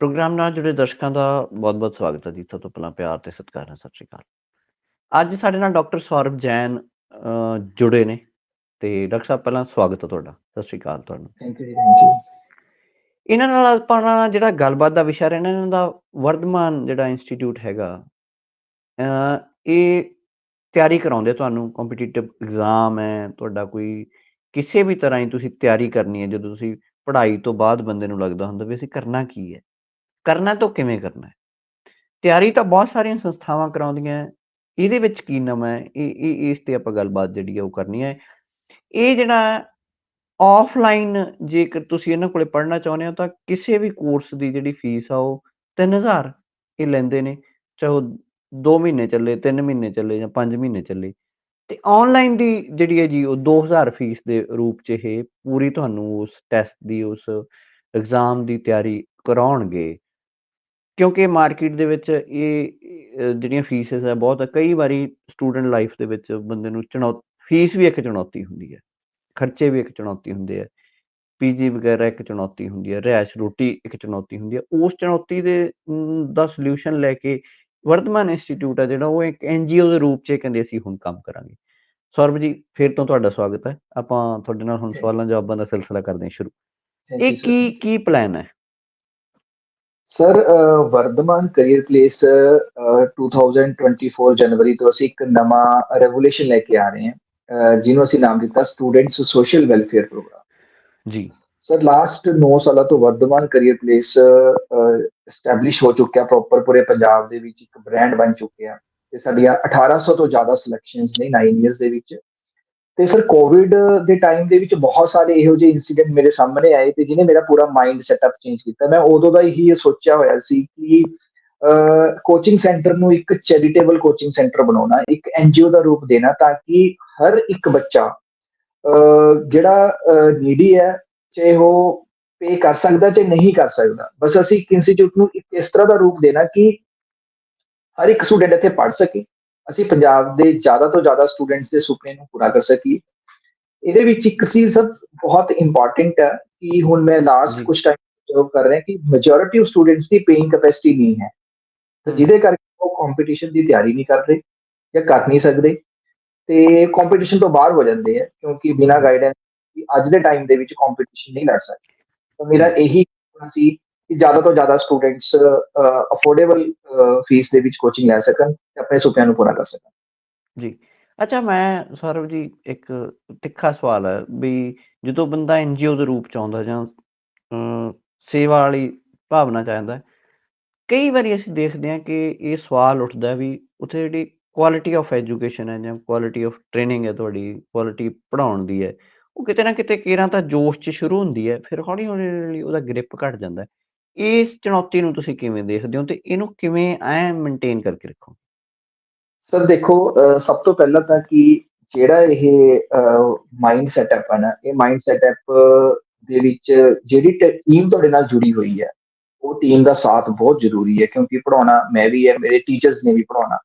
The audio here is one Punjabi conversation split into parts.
ਪ੍ਰੋਗਰਾਮ ਨਾਲ ਜੁੜੇ ਦਰਸ਼ਕਾਂ ਦਾ ਬਹੁਤ-ਬਹੁਤ ਸਵਾਗਤ ਹੈ ਜੀ। ਸਭ ਤੋਂ ਪਹਿਲਾਂ ਪਿਆਰ ਤੇ ਸਤਿਕਾਰ ਨਾਲ ਸਤਿ ਸ਼੍ਰੀ ਅਕਾਲ। ਅੱਜ ਸਾਡੇ ਨਾਲ ਡਾਕਟਰ ਸੌਰਵ ਜੈਨ ਜੁੜੇ ਨੇ ਤੇ ਡਾਕਟਰ ਸਾਹਿਬ ਪਹਿਲਾਂ ਸਵਾਗਤ ਹੈ ਤੁਹਾਡਾ। ਸਤਿ ਸ਼੍ਰੀ ਅਕਾਲ ਤੁਹਾਨੂੰ। ਥੈਂਕ ਯੂ ਜੀ, ਥੈਂਕ ਯੂ। ਇਹਨਾਂ ਨਾਲ ਆਪਣਾ ਜਿਹੜਾ ਗੱਲਬਾਤ ਦਾ ਵਿਸ਼ਾ ਰਹਿਣਾ ਇਹਨਾਂ ਦਾ ਵਰਧਮਾਨ ਜਿਹੜਾ ਇੰਸਟੀਚਿਊਟ ਹੈਗਾ ਇਹ ਤਿਆਰੀ ਕਰਾਉਂਦੇ ਤੁਹਾਨੂੰ ਕੰਪੀਟੀਟਿਵ ਐਗਜ਼ਾਮ ਹੈ, ਤੁਹਾਡਾ ਕੋਈ ਕਿਸੇ ਵੀ ਤਰ੍ਹਾਂ ਦੀ ਤੁਸੀਂ ਤਿਆਰੀ ਕਰਨੀ ਹੈ ਜਦੋਂ ਤੁਸੀਂ ਪੜ੍ਹਾਈ ਤੋਂ ਬਾਅਦ ਬੰਦੇ ਨੂੰ ਲੱਗਦਾ ਹੁੰਦਾ ਵੀ ਅਸੀਂ ਕਰਨਾ ਕੀ ਹੈ? ਕਰਨਾ ਤਾਂ ਕਿਵੇਂ ਕਰਨਾ ਹੈ? ਤਿਆਰੀ ਤਾਂ ਬਹੁਤ ਸਾਰੀਆਂ ਸੰਸਥਾਵਾਂ ਕਰਾਉਂਦੀਆਂ ਇਹਦੇ ਵਿੱਚ ਕੀ ਨਵਾਂ ਹੈ? ਇਹ ਇਹ ਇਸ ਤੇ ਆਪਾਂ ਗੱਲਬਾਤ ਜਿਹੜੀ ਹੈ ਉਹ ਕਰਨੀ ਹੈ। ਇਹ ਜਿਹੜਾ ਆਫਲਾਈਨ ਜੇਕਰ ਤੁਸੀਂ ਇਹਨਾਂ ਕੋਲੇ ਪੜ੍ਹਨਾ ਚਾਹੁੰਦੇ ਹੋ ਤਾਂ ਕਿਸੇ ਵੀ ਕੋਰਸ ਦੀ ਜਿਹੜੀ ਫੀਸ ਆ ਉਹ 3000 ਇਹ ਲੈਂਦੇ ਨੇ। ਚਾਹੇ ਉਹ 2 ਮਹੀਨੇ ਚੱਲੇ, 3 ਮਹੀਨੇ ਚੱਲੇ ਜਾਂ 5 ਮਹੀਨੇ ਚੱਲੇ। ਤੇ ਆਨਲਾਈਨ ਦੀ ਜਿਹੜੀ ਹੈ ਜੀ ਉਹ 2000 ਫੀਸ ਦੇ ਰੂਪ 'ਚ ਇਹ ਪੂਰੀ ਤੁਹਾਨੂੰ ਉਸ ਟੈਸਟ ਦੀ ਉਸ ਐਗਜ਼ਾਮ ਦੀ ਤਿਆਰੀ ਕਰਾਉਣਗੇ। ਕਿਉਂਕਿ ਮਾਰਕੀਟ ਦੇ ਵਿੱਚ ਇਹ ਜਿਹੜੀਆਂ ਫੀਸਿਸ ਹੈ ਬਹੁਤ। ਕਈ ਵਾਰੀ ਸਟੂਡੈਂਟ ਲਾਈਫ ਦੇ ਵਿੱਚ ਬੰਦੇ ਨੂੰ ਚੁਣੌ ਫੀਸ ਵੀ ਇੱਕ ਚੁਣੌਤੀ ਹੁੰਦੀ ਹੈ। ਖਰਚੇ ਵੀ ਇੱਕ ਚੁਣੌਤੀ ਹੁੰਦੇ ਹੈ। ਪੀਜੀ ਵਗੈਰਾ ਇੱਕ ਚੁਣੌਤੀ ਹੁੰਦੀ ਹੈ। ਰਿਹਾਇਸ਼ ਰੋਟੀ ਇੱਕ ਚੁਣੌਤੀ ਹੁੰਦੀ ਹੈ। ਉਸ ਚੁਣੌਤੀ ਦੇ ਦਾ ਸੋਲੂਸ਼ਨ ਲੈ ਕੇ ਵਰਧਮਾਨ ਇੰਸਟੀਚਿਊਟ ਹੈ ਜਿਹੜਾ ਉਹ ਇੱਕ ਐਨਜੀਓ ਦੇ ਰੂਪ 'ਚ ਕਹਿੰਦੇ ਅਸੀਂ ਹੁਣ ਕੰਮ ਕਰਾਂਗੇ। ਸੌਰਵ ਜੀ ਫਿਰ ਤੋਂ ਤੁਹਾਡਾ ਸਵਾਗਤ ਹੈ। ਆਪਾਂ ਤੁਹਾਡੇ ਨਾਲ ਹੁਣ ਸਵਾਲਾਂ ਜਵਾਬਾਂ ਦਾ ਸਿਲਸਿਲਾ ਕਰਦੇ ਹਾਂ ਸ਼ੁਰੂ। ਇਹ। ਕੀ ਕੀ ਪਲਾਨ ਹੈ? ਸਰ ਅ, ਵਰਧਮਾਨ ਕੈਰੀਅਰ ਪਲੇਸ ਅ, 2024 ਜਨਵਰੀ ਤੋਂ ਅਸੀਂ ਇੱਕ ਨਵਾਂ ਰੈਵੋਲੂਸ਼ਨ ਲੈ ਕੇ ਆ ਰਹੇ ਹਾਂ ਜਿਹਨੂੰ ਅਸੀਂ ਨਾਮ ਦਿੱਤਾ ਸਟੂਡੈਂਟਸ ਸੋਸ਼ਲ ਵੈਲਫੇਅਰ ਪ੍ਰੋਗਰਾਮ ਜੀ। ਸਰ ਲਾਸਟ 9 ਸਾਲਾਂ ਤੋਂ ਵਰਧਮਾਨ ਕੈਰੀਅਰ ਪਲੇਸ ਐਸਟੈਬਲਿਸ਼ ਹੋ ਚੁੱਕਿਆ ਪ੍ਰੋਪਰ ਪੂਰੇ ਪੰਜਾਬ ਦੇ ਵਿੱਚ ਇੱਕ ਬ੍ਰਾਂਡ ਬਣ ਚੁੱਕਿਆ। ਤੇ ਸਾਡੀਆਂ 1800 ਤੋਂ ਜ਼ਿਆਦਾ ਸਿਲੈਕਸ਼ਨਸ ਨੇ 9 ਇਅਰਸ ਦੇ ਵਿੱਚ। ਤੇ ਸਰ ਕੋਵਿਡ ਦੇ ਟਾਈਮ ਦੇ ਵਿੱਚ ਬਹੁਤ ਸਾਰੇ ਇਹੋ ਜਿਹੇ ਇਨਸੀਡੈਂਟ ਮੇਰੇ ਸਾਹਮਣੇ ਆਏ ਤੇ ਜਿਹਨੇ ਮੇਰਾ ਪੂਰਾ ਮਾਈਂਡ ਸੈਟਅਪ ਚੇਂਜ ਕੀਤਾ। ਮੈਂ ਉਦੋਂ ਦਾ ਹੀ ਇਹ ਸੋਚਿਆ ਹੋਇਆ ਸੀ ਕਿ ਕੋਚਿੰਗ ਸੈਂਟਰ ਨੂੰ ਇੱਕ ਚੈਰੀਟੇਬਲ ਕੋਚਿੰਗ ਸੈਂਟਰ ਬਣਾਉਣਾ, ਇੱਕ ਐਨਜੀਓ ਦਾ ਰੂਪ ਦੇਣਾ ਤਾਂ ਕਿ ਹਰ ਇੱਕ ਬੱਚਾ ਜਿਹੜਾ ਨੀਡੀ ਹੈ, ਚਾਹੇ ਉਹ ਪੇ ਕਰ ਸਕਦਾ ਚਾਹੇ ਨਹੀਂ ਕਰ ਸਕਦਾ, ਬਸ ਅਸੀਂ ਇੱਕ ਇੰਸਟੀਚਿਊਟ ਨੂੰ ਇੱਕ ਇਸ ਤਰ੍ਹਾਂ ਦਾ ਰੂਪ ਦੇਣਾ ਕਿ ਹਰ ਇੱਕ ਸਟੂਡੈਂਟ ਇੱਥੇ ਪੜ੍ਹ ਸਕੇ। ਅਸੀਂ ਪੰਜਾਬ ਦੇ ਜ਼ਿਆਦਾ ਤੋਂ ਜ਼ਿਆਦਾ ਸਟੂਡੈਂਟਸ ਦੇ ਸੁਪਨੇ ਨੂੰ ਪੂਰਾ ਕਰ ਸਕੀਏ। ਇਹਦੇ ਵਿੱਚ ਇੱਕ ਚੀਜ਼ ਸਭ ਬਹੁਤ ਇੰਪੋਰਟੈਂਟ ਹੈ ਕਿ ਹੁਣ ਮੈਂ ਲਾਸਟ ਜੀ। ਕੁਝ ਟਾਈਮ ਜੋਬ ਕਰ ਰਿਹਾ ਕਿ ਮੈਜੋਰਿਟੀ ਆਫ ਸਟੂਡੈਂਟਸ ਦੀ ਪੇਇੰਗ ਕੈਪੈਸਿਟੀ ਨਹੀਂ ਹੈ। ਤੇ। ਜਿਹਦੇ ਕਰਕੇ ਉਹ ਕੰਪੀਟੀਸ਼ਨ ਦੀ ਤਿਆਰੀ ਨਹੀਂ ਕਰ ਰਹੇ ਜਾਂ ਕਰ ਨਹੀਂ ਸਕਦੇ। ਤੇ ਕੰਪੀਟੀਸ਼ਨ ਤੋਂ ਬਾਹਰ ਹੋ ਜਾਂਦੇ ਆ ਕਿਉਂਕਿ ਬਿਨਾਂ ਗਾਈਡੈਂਸ ਅੱਜ ਦੇ ਟਾਈਮ ਦੇ ਵਿੱਚ ਕੰਪੀਟੀਸ਼ਨ ਨਹੀਂ ਲੜ ਸਕਦੇ। ਤਾਂ ਮੇਰਾ ਇਹੀ ਸੀ ਕਿ ਜ਼ਿਆਦਾ ਤੋਂ ਜ਼ਿਆਦਾ ਸਟੂਡੈਂਟਸ ਅਫੋਰਡੇਬਲ ਫੀਸ ਦੇ ਵਿੱਚ ਕੋਚਿੰਗ ਲੈ ਸਕਣ ਤੇ ਆਪਣੇ ਸੁਪਨਿਆਂ ਨੂੰ ਪੂਰਾ ਕਰ ਸਕਣ ਜੀ। ਅੱਛਾ, ਮੈਂ ਸੌਰਵ ਜੀ, ਇੱਕ ਤਿੱਖਾ ਸਵਾਲ ਹੈ ਵੀ ਜਦੋਂ ਬੰਦਾ ਐਨਜੀਓ ਦੇ ਰੂਪ ਚ ਆਉਂਦਾ ਜਾਂ ਸੇਵਾ ਵਾਲੀ ਭਾਵਨਾ ਚ ਕਈ ਵਾਰੀ ਅਸੀਂ ਦੇਖਦੇ ਹਾਂ ਕਿ ਇਹ ਸਵਾਲ ਉੱਠਦਾ ਵੀ ਉੱਥੇ ਜਿਹੜੀ ਕੁਆਲਿਟੀ ਆਫ ਐਜੂਕੇਸ਼ਨ ਹੈ ਜਾਂ ਕੁਆਲਿਟੀ ਆਫ ਟ੍ਰੇਨਿੰਗ ਹੈ ਤੁਹਾਡੀ ਕੁਆਲਿਟੀ ਪੜ੍ਹਾਉਣ ਦੀ ਹੈ, ਉਹ ਕਿਤੇ ਨਾ ਕਿਤੇ ਕੇਰਾਂ ਤਾਂ ਜੋਸ਼ ਚ ਸ਼ੁਰੂ ਹੁੰਦੀ ਹੈ, ਫਿਰ ਹੌਲੀ ਹੌਲੀ ਉਹਦਾ ਗ੍ਰਿਪ ਘਟ ਜਾਂਦਾ ਇਸ ਚੁਣੌਤੀ ਨੂੰ ਤੁਸੀਂ ਕਿਵੇਂ ਦੇਖਦੇ ਹੋ ਤੇ ਇਹਨੂੰ ਕਿਵੇਂ ਐ ਮੇਨਟੇਨ ਕਰਕੇ ਰੱਖੋ ਸਰ ਦੇਖੋ ਸਭ ਤੋਂ ਪਹਿਲਾਂ ਤਾਂ ਕਿ ਜਿਹੜਾ ਇਹ ਮਾਈਂਡ ਸੈਟਅਪ ਹੈ ਨਾ ਇਹ ਮਾਈਂਡ ਸੈਟਅਪ ਦੇ ਵਿੱਚ ਜਿਹੜੀ ਟੀਮ ਤੁਹਾਡੇ ਨਾਲ ਜੁੜੀ ਹੋਈ ਹੈ ਉਹ ਟੀਮ ਦਾ ਸਾਥ ਬਹੁਤ ਜ਼ਰੂਰੀ ਹੈ ਕਿਉਂਕਿ ਪੜਾਉਣਾ ਮੈਂ ਵੀ ਹੈ ਮੇਰੇ ਟੀਚਰਸ ਨੇ ਵੀ ਪੜਾਉਣਾ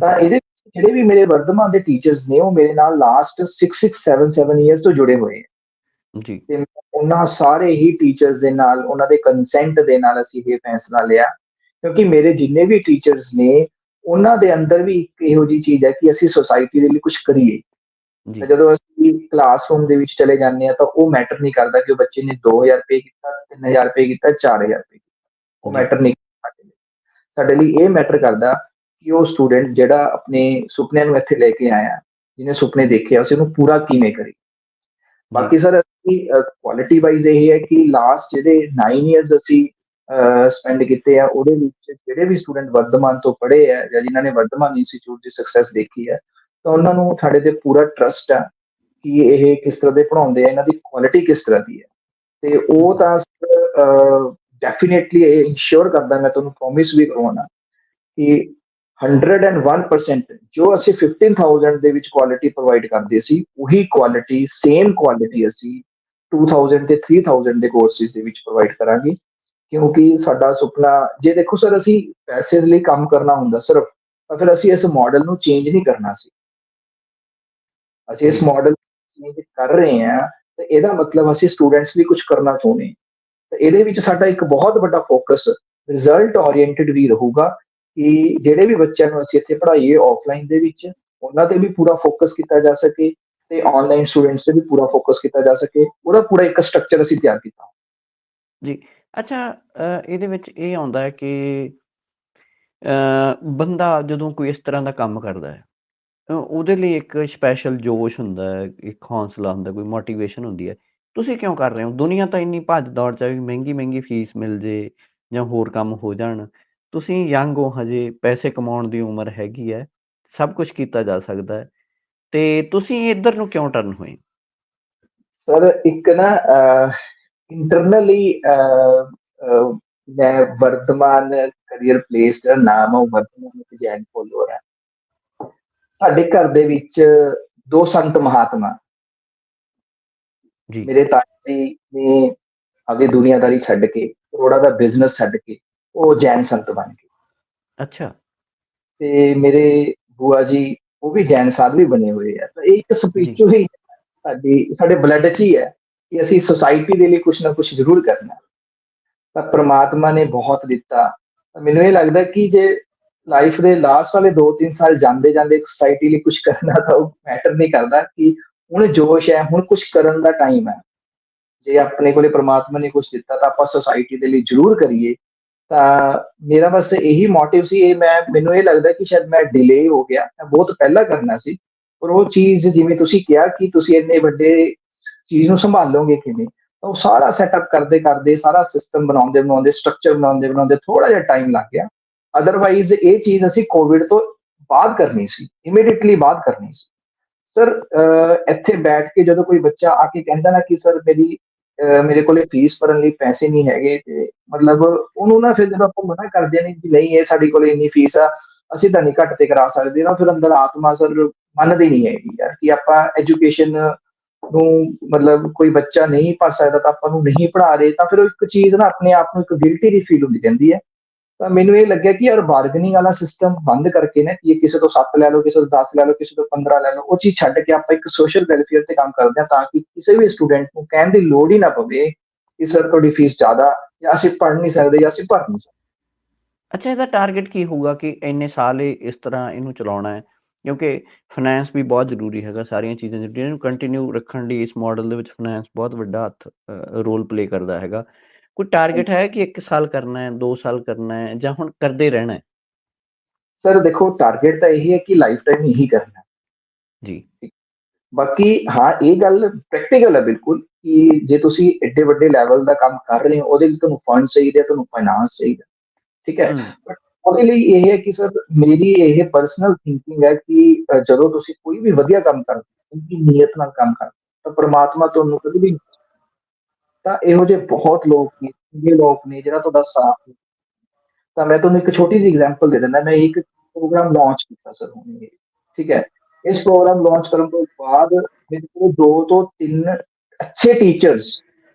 ਤਾਂ ਇਹਦੇ ਵਿੱਚ ਜਿਹੜੇ ਵੀ ਮੇਰੇ ਵਰਧਮਾਨ ਦੇ ਟੀਚਰਸ ਨੇ ਉਹ ਮੇਰੇ ਨਾਲ ਲਾਸਟ 6 6 7 7 ਇਅਰਸ ਤੋਂ ਜੁੜੇ ਹੋਏ ਹੈ ਜੀ। ਤੇ ਉਹਨਾਂ ਸਾਰੇ ਹੀ ਟੀਚਰਸ ਦੇ ਨਾਲ ਉਹਨਾਂ ਦੇ ਕੰਸੈਂਟ ਦੇ ਨਾਲ ਅਸੀਂ ਇਹ ਫੈਸਲਾ ਲਿਆ। ਕਿਉਂਕਿ ਮੇਰੇ ਜਿੰਨੇ ਵੀ ਟੀਚਰਸ ਨੇ ਉਹਨਾਂ ਦੇ ਅੰਦਰ ਵੀ ਇੱਕ ਇਹੋ ਜੀ ਚੀਜ਼ ਹੈ ਕਿ ਅਸੀਂ ਸੁਸਾਇਟੀ ਦੇ ਲਈ ਕੁਝ ਕਰੀਏ। ਜੀ। ਜਦੋਂ ਅਸੀਂ ਕਲਾਸਰੂਮ ਦੇ ਵਿੱਚ ਚਲੇ ਜਾਂਦੇ ਆ ਤਾਂ ਉਹ ਮੈਟਰ ਨਹੀਂ ਕਰਦਾ ਕਿ ਉਹ ਬੱਚੇ ਨੇ 2000 ਰੁਪਏ ਕੀਤਾ 3000 ਰੁਪਏ ਕੀਤਾ 4000 ਰੁਪਏ ਉਹ। ਮੈਟਰ ਨਹੀਂ ਕਰਦਾ ਸਾਡੇ ਲਈ। ਇਹ ਮੈਟਰ ਕਰਦਾ ਕਿ ਉਹ ਸਟੂਡੈਂਟ ਜਿਹੜਾ ਆਪਣੇ ਸੁਪਨਿਆਂ ਨੂੰ ਇੱਥੇ ਲੈ ਕੇ ਆਇਆ ਜਿਹਨੇ ਸੁਪਨੇ ਦੇਖੇ ਆ, ਅਸੀਂ ਉਹਨੂੰ ਪੂਰਾ ਕਿਵੇਂ ਕਰੀ ਬਾਕੀ ਸਰ ਅਸੀਂ ਕੁਆਲਿਟੀ ਵਾਈਜ਼ ਇਹ ਹੈ ਕਿ ਲਾਸਟ ਜਿਹੜੇ 9 ਇਅਰਸ ਅਸੀਂ ਸਪੈਂਡ ਕੀਤੇ ਆ, ਉਹਦੇ ਵਿੱਚ ਜਿਹੜੇ ਵੀ ਸਟੂਡੈਂਟ ਵਰਧਮਾਨ ਤੋਂ ਪੜ੍ਹੇ ਆ ਜਾਂ ਜਿਨ੍ਹਾਂ ਨੇ ਵਰਧਮਾਨ ਇੰਸਟੀਚਿਊਟ ਦੀ ਸਕਸੈਸ ਦੇਖੀ ਹੈ ਤਾਂ ਉਹਨਾਂ ਨੂੰ ਸਾਡੇ ਤੇ ਪੂਰਾ ਟਰਸਟ ਆ ਕਿ ਇਹ ਕਿਸ ਤਰ੍ਹਾਂ ਦੇ ਪੜਾਉਂਦੇ ਆ, ਇਹਨਾਂ ਦੀ ਕੁਆਲਿਟੀ ਕਿਸ ਤਰ੍ਹਾਂ ਦੀ ਹੈ ਤੇ ਉਹ ਤਾਂ ਡੈਫੀਨਿਟਲੀ ਇਹ ਇਨਸ਼ੋਰ ਕਰਦਾ, ਮੈਂ ਤੁਹਾਨੂੰ ਪ੍ਰੋਮਿਸ ਵੀ ਕਰਵਾਉਣਾ ਕਿ 101% ਜੋ ਅਸੀਂ 15000 ਦੇ ਵਿੱਚ ਕੁਆਲਿਟੀ ਪ੍ਰੋਵਾਈਡ ਕਰਦੇ ਸੀ, ਉਹੀ ਕੁਆਲਿਟੀ ਸੇਮ ਕੁਆਲਿਟੀ ਅਸੀਂ 2000 ਤੇ 3000 ਦੇ ਕੋਰਸਿਸ ਦੇ ਵਿੱਚ ਪ੍ਰੋਵਾਈਡ ਕਰਾਂਗੇ ਕਿਉਂਕਿ ਸਾਡਾ ਸੁਪਨਾ ਜੇ ਦੇਖੋ ਸਰ ਅਸੀਂ ਪੈਸੇ ਦੇ ਲਈ ਕੰਮ ਕਰਨਾ ਹੁੰਦਾ ਸਿਰਫ ਤਾਂ ਫਿਰ ਅਸੀਂ ਇਸ ਮਾਡਲ ਨੂੰ ਚੇਂਜ ਨਹੀਂ ਕਰਨਾ ਸੀ। ਅਸੀਂ ਇਸ ਮਾਡਲ ਚੇਂਜ ਕਰ ਰਹੇ ਹਾਂ ਤੇ ਇਹਦਾ ਮਤਲਬ ਅਸੀਂ ਸਟੂਡੈਂਟਸ ਲਈ ਕੁਝ ਕਰਨਾ ਚਾਹੁੰਦੇ ਹਾਂ। ਤਾਂ ਇਹਦੇ ਵਿੱਚ ਸਾਡਾ ਇੱਕ ਬਹੁਤ ਵੱਡਾ ਫੋਕਸ ਰਿਜ਼ਲਟ ਓਰੀਐਂਟਡ ਵੀ ਰਹੂਗਾ ਕਿ ਜਿਹੜੇ ਵੀ ਬੱਚਿਆਂ ਨੂੰ ਅਸੀਂ ਇੱਥੇ ਪੜ੍ਹਾਈਏ ਆਫਲਾਈਨ ਦੇ ਵਿੱਚ ਉਹਨਾਂ ਤੇ ਵੀ ਪੂਰਾ ਫੋਕਸ ਕੀਤਾ ਜਾ ਸਕੇ ਤੇ ਆਨਲਾਈਨ ਸਟੂਡੈਂਟਸ ਤੇ ਵੀ ਪੂਰਾ ਫੋਕਸ ਕੀਤਾ ਜਾ ਸਕੇ, ਉਹਦਾ ਪੂਰਾ ਇੱਕ ਸਟਰਕਚਰ ਅਸੀਂ ਤਿਆਰ ਕੀਤਾ। ਜੀ, ਅੱਛਾ ਇਹਦੇ ਵਿੱਚ ਇਹ ਆਉਂਦਾ ਹੈ ਕਿ ਬੰਦਾ ਜਦੋਂ ਕੋਈ ਇਸ ਤਰ੍ਹਾਂ ਦਾ ਕੰਮ ਕਰਦਾ ਹੈ ਉਹਦੇ ਲਈ ਇੱਕ ਸਪੈਸ਼ਲ ਜੋਸ਼ ਹੁੰਦਾ ਹੈ, ਇੱਕ ਹੌਸਲਾ ਹੁੰਦਾ, ਕੋਈ ਮੋਟੀਵੇਸ਼ਨ ਹੁੰਦੀ ਹੈ। ਤੁਸੀਂ ਕਿਉਂ ਕਰ ਰਹੇ ਹੋ? ਦੁਨੀਆ ਤਾਂ ਇੰਨੀ ਭੱਜ ਦੌੜ ਚ ਵੀ ਮਹਿੰਗੀ ਮਹਿੰਗੀ ਫੀਸ ਮਿਲ ਜੇ ਜਾਂ ਹੋਰ ਕੰਮ ਹੋ ਜਾਣ। ਤੁਸੀਂ ਯੰਗ ਹੋ ਹਜੇ, ਪੈਸੇ ਕਮਾਉਣ ਦੀ ਉਮਰ ਹੈਗੀ ਹੈ, ਸਭ ਕੁਝ ਕੀਤਾ ਜਾ ਸਕਦਾ ਹੈ। ਤੇ ਤੁਸੀਂ ਇੱਧਰ ਨੂੰ ਕਿਉਂ ਟਰਨ ਹੋਏ? ਸਰ ਇੱਕ ਨਾ ਇੰਟਰਨਲੀ ਮੈਂ ਵਰਤਮਾਨ ਕੈਰੀਅਰ ਪਲੇਸ ਦਾ ਨਾਮ ਹੈ ਵਰਤਮਾਨ ਇੱਕ ਜੈਨ ਫੋਲੋਅਰ ਹੈ ਸਾਡੇ ਘਰ ਦੇ ਵਿੱਚ ਦੋ ਸੰਤ ਮਹਾਤਮਾ। ਜੀ। ਮੇਰੇ ਤਾਇਆ ਜੀ ਨੇ ਆਪਣੀ ਦੁਨੀਆਦਾਰੀ ਛੱਡ ਕੇ ਕਰੋੜਾ ਦਾ ਬਿਜ਼ਨਸ ਛੱਡ ਕੇ ਉਹ ਜੈਨ ਸੰਤ ਬਣ ਗਏ। ਅੱਛਾ। ਤੇ ਮੇਰੇ ਬੂਆ ਜੀ ਉਹ ਵੀ ਜੈਨ ਸਾਧੂ ਹੀ ਬਣੇ ਹੋਏ ਆ। ਤਾਂ ਇਹ ਇੱਕ ਸਪਿਰਚੁਅਲੀ ਸਾਡੀ, ਸਾਡੇ ਬਲੱਡ 'ਚ ਹੀ ਹੈ ਕਿ ਅਸੀਂ ਸੁਸਾਇਟੀ ਦੇ ਲਈ ਕੁਝ ਨਾ ਕੁਝ ਜ਼ਰੂਰ ਕਰਨਾ। ਤਾਂ ਪ੍ਰਮਾਤਮਾ ਨੇ ਬਹੁਤ ਦਿੱਤਾ। ਮੈਨੂੰ ਇਹ ਲੱਗਦਾ ਕਿ ਜੇ ਲਾਈਫ ਦੇ ਲਾਸਟ ਵਾਲੇ 2-3 ਸਾਲ ਜਾਂਦੇ ਜਾਂਦੇ ਸੁਸਾਇਟੀ ਲਈ ਕੁਝ ਕਰਨਾ, ਤਾਂ ਉਹ ਮੈਟਰ ਨਹੀਂ ਕਰਦਾ ਕਿ ਹੁਣ ਜੋਸ਼ ਹੈ, ਹੁਣ ਕੁਝ ਕਰਨ ਦਾ ਟਾਈਮ ਹੈ। ਜੇ ਆਪਣੇ ਕੋਲੇ ਪ੍ਰਮਾਤਮਾ ਨੇ ਕੁਝ ਦਿੱਤਾ, ਤਾਂ ਆਪਾਂ ਸੁਸਾਇਟੀ ਦੇ ਲਈ ਜ਼ਰੂਰ ਕਰੀਏ। ਤਾਂ ਮੇਰਾ ਬਸ ਇਹੀ ਮੋਟਿਵ ਸੀ, ਇਹ ਮੈਂ, ਮੈਨੂੰ ਇਹ ਲੱਗਦਾ ਕਿ ਸ਼ਾਇਦ ਮੈਂ ਡਿਲੇ ਹੋ ਗਿਆ, ਮੈਂ ਬਹੁਤ ਪਹਿਲਾਂ ਕਰਨਾ ਸੀ, ਪਰ ਉਹ ਚੀਜ਼ ਜਿਵੇਂ ਤੁਸੀਂ ਕਿਹਾ ਕਿ ਤੁਸੀਂ ਇੰਨੇ ਵੱਡੇ ਚੀਜ਼ ਨੂੰ ਸੰਭਾਲੋਗੇ ਕਿਵੇਂ, ਤਾਂ ਉਹ ਸਾਰਾ ਸੈਟਅਪ ਕਰਦੇ ਕਰਦੇ, ਸਾਰਾ ਸਿਸਟਮ ਬਣਾਉਂਦੇ ਬਣਾਉਂਦੇ ਸਟਰਕਚਰ ਬਣਾਉਂਦੇ ਬਣਾਉਂਦੇ ਥੋੜਾ ਜਿਹਾ ਟਾਈਮ ਲੱਗ ਗਿਆ। ਅਦਰਵਾਈਜ਼ ਇਹ ਚੀਜ਼ ਅਸੀਂ ਕੋਵਿਡ ਤੋਂ ਬਾਅਦ ਕਰਨੀ ਸੀ ਇਮੀਡੀਏਟਲੀ ਬਾਅਦ ਕਰਨੀ ਸੀ। ਸਰ ਇੱਥੇ ਬੈਠ ਕੇ ਜਦੋਂ ਕੋਈ ਬੱਚਾ ਆ ਕੇ ਕਹਿੰਦਾ ਨਾ ਕਿ ਸਰ ਮੇਰੀ ਮੇਰੇ ਕੋਲੇ ਫੀਸ ਭਰਨ ਲਈ ਪੈਸੇ ਨਹੀਂ ਹੈਗੇ ਤੇ ਮਤਲਬ ਉਹਨੂੰ ਨਾ ਫਿਰ ਜਦੋਂ ਆਪਾਂ ਮਨਾ ਕਰਦੇ ਨੇ ਕਿ ਨਹੀਂ, ਇਹ ਸਾਡੇ ਕੋਲੇ ਇੰਨੀ ਫੀਸ ਆ, ਅਸੀਂ ਤਾਂ ਨਹੀਂ ਘੱਟ ਤੇ ਕਰਾ ਸਕਦੇ ਨਾ ਫਿਰ ਅੰਦਰ ਆਤਮਾ ਸਰ ਮੰਨਦੀ ਨਹੀਂ ਹੈਗੀ ਯਾਰ ਕਿ ਆਪਾਂ ਐਜੂਕੇਸ਼ਨ ਨੂੰ ਮਤਲਬ ਕੋਈ ਬੱਚਾ ਨਹੀਂ ਪੜ ਸਕਦਾ ਤਾਂ ਆਪਾਂ ਨੂੰ ਨਹੀਂ ਪੜਾ ਰਹੇ, ਤਾਂ ਫਿਰ ਉਹ ਇੱਕ ਚੀਜ਼ ਨਾ ਆਪਣੇ ਆਪ ਨੂੰ ਇੱਕ ਗਿਲਟੀ ਦੀ ਫੀਲ ਹੁੰਦੀ ਰਹਿੰਦੀ ਹੈ। ਤਾਂ ਮੈਨੂੰ ਇਹ ਲੱਗਿਆ ਕਿ ਯਾਰ ਬਾਰਗੇਨਿੰਗ ਵਾਲਾ ਸਿਸਟਮ ਬੰਦ ਕਰਕੇ ਨਾ, ਕਿ ਕਿਸੇ ਤੋਂ 7 ਲੈ ਲਓ, ਕਿਸੇ ਤੋਂ 10 ਲੈ ਲਓ, ਕਿਸੇ ਤੋਂ 15 ਲੈ ਲਓ, ਉਹ ਚੀਜ਼ ਛੱਡ ਕੇ ਆਪਾਂ ਇੱਕ ਸੋਸ਼ਲ ਵੈਲਫੇਅਰ ਤੇ ਕੰਮ ਕਰਦੇ ਹਾਂ ਤਾਂ ਕਿ ਕਿਸੇ ਵੀ ਸਟੂਡੈਂਟ ਨੂੰ ਕਹਿਣ ਦੀ ਲੋੜ ਹੀ ਨਾ ਪਵੇ ਕਿ ਸਰ ਤੁਹਾਡੀ ਫੀਸ ਜ਼ਿਆਦਾ ਜਾਂ ਅਸੀਂ ਪੜ ਨਹੀਂ ਸਕਦੇ ਜਾਂ ਅਸੀਂ ਭਰ ਨਹੀਂ ਸਕਦੇ। ਅੱਛਾ, ਇਹਦਾ ਟਾਰਗੇਟ ਕੀ ਹੋਊਗਾ ਕਿ ਇੰਨੇ ਸਾਲ ਇਸ ਤਰ੍ਹਾਂ ਇਹਨੂੰ ਚਲਾਉਣਾ ਹੈ? ਕਿਉਂਕਿ ਫਾਈਨੈਂਸ ਵੀ ਬਹੁਤ ਜ਼ਰੂਰੀ ਹੈਗਾ ਸਾਰੀਆਂ ਚੀਜ਼ਾਂ ਜਿਹੜੀਆਂ ਇਹਨੂੰ ਕੰਟੀਨਿਊ ਰੱਖਣ ਲਈ ਇਸ ਮਾਡਲ ਦੇ ਵਿੱਚ ਫਾਈਨੈਂਸ ਬਹੁਤ ਵੱਡਾ ਹੱਥ ਰੋਲ ਪਲੇ ਕਰਦਾ ਹੈਗਾ। ਕੋਈ ਟਾਰਗੇਟ ਹੈ ਕਿ 1 ਸਾਲ ਕਰਨਾ ਹੈ 2 ਸਾਲ ਕਰਨਾ ਹੈ ਜਾਂ ਹੁਣ ਕਰਦੇ ਰਹਿਣਾ ਹੈ? ਸਰ ਦੇਖੋ ਟਾਰਗੇਟ ਤਾਂ ਇਹੀ ਹੈ ਕਿ ਲਾਈਫ ਟਾਈਮ ਇਹੀ ਕਰਨਾ ਜੀ। ਬਾਕੀ ਹਾਂ ਇਹ ਗੱਲ ਪ੍ਰੈਕਟੀਕਲ ਹੈ ਬਿਲਕੁਲ ਕਿ ਜੇ ਤੁਸੀਂ ਐਡੇ ਵੱਡੇ ਲੈਵਲ ਦਾ ਕੰਮ ਕਰ ਰਹੇ ਹੋ ਉਹਦੇ ਲਈ ਤੁਹਾਨੂੰ ਫੰਡ ਚਾਹੀਦੇ ਤੁਹਾਨੂੰ ਫਾਈਨਾਂਸ ਚਾਹੀਦਾ ਠੀਕ ਹੈ? ਬਟ ਉਹਦੇ ਲਈ ਇਹ ਹੈ ਕਿ ਸਰ ਮੇਰੀ ਇਹ ਪਰਸਨਲ ਥਿੰਕਿੰਗ ਹੈ ਕਿ ਜਦੋਂ ਤੁਸੀਂ ਕੋਈ ਵੀ ਵਧੀਆ ਕੰਮ ਕਰਦੇ ਹੋ ਕਿ ਨੀਅਤ ਨਾਲ ਕੰਮ ਕਰਦੇ ਤਾਂ ਪ੍ਰਮਾਤਮਾ ਤੁਹਾਨੂੰ ਕਦੇ ਵੀ ਤਾਂ ਇਹੋ ਜਿਹੇ ਬਹੁਤ ਲੋਕ ਨੇ ਇਹ ਲੋਕ ਨੇ ਜਿਹੜਾ ਤੁਹਾਡਾ ਸਾਥ ਤਾਂ ਮੈਂ ਤੁਹਾਨੂੰ ਇੱਕ ਛੋਟੀ ਜਿਹੀ ਐਗਜ਼ਾਮਪਲ ਦੇ ਦਿੰਦਾ, ਮੈਂ ਇੱਕ ਪ੍ਰੋਗਰਾਮ ਲਾਂਚ ਕੀਤਾ ਸਰ ਹੁਣੇ ਠੀਕ ਹੈ? ਇਸ ਪ੍ਰੋਗਰਾਮ ਲਾਂਚ ਕਰਨ ਤੋਂ ਬਾਅਦ ਮੇਰੇ ਕੋਲ ਦੋ ਤੋਂ ਤਿੰਨ ਅੱਛੇ ਟੀਚਰਸ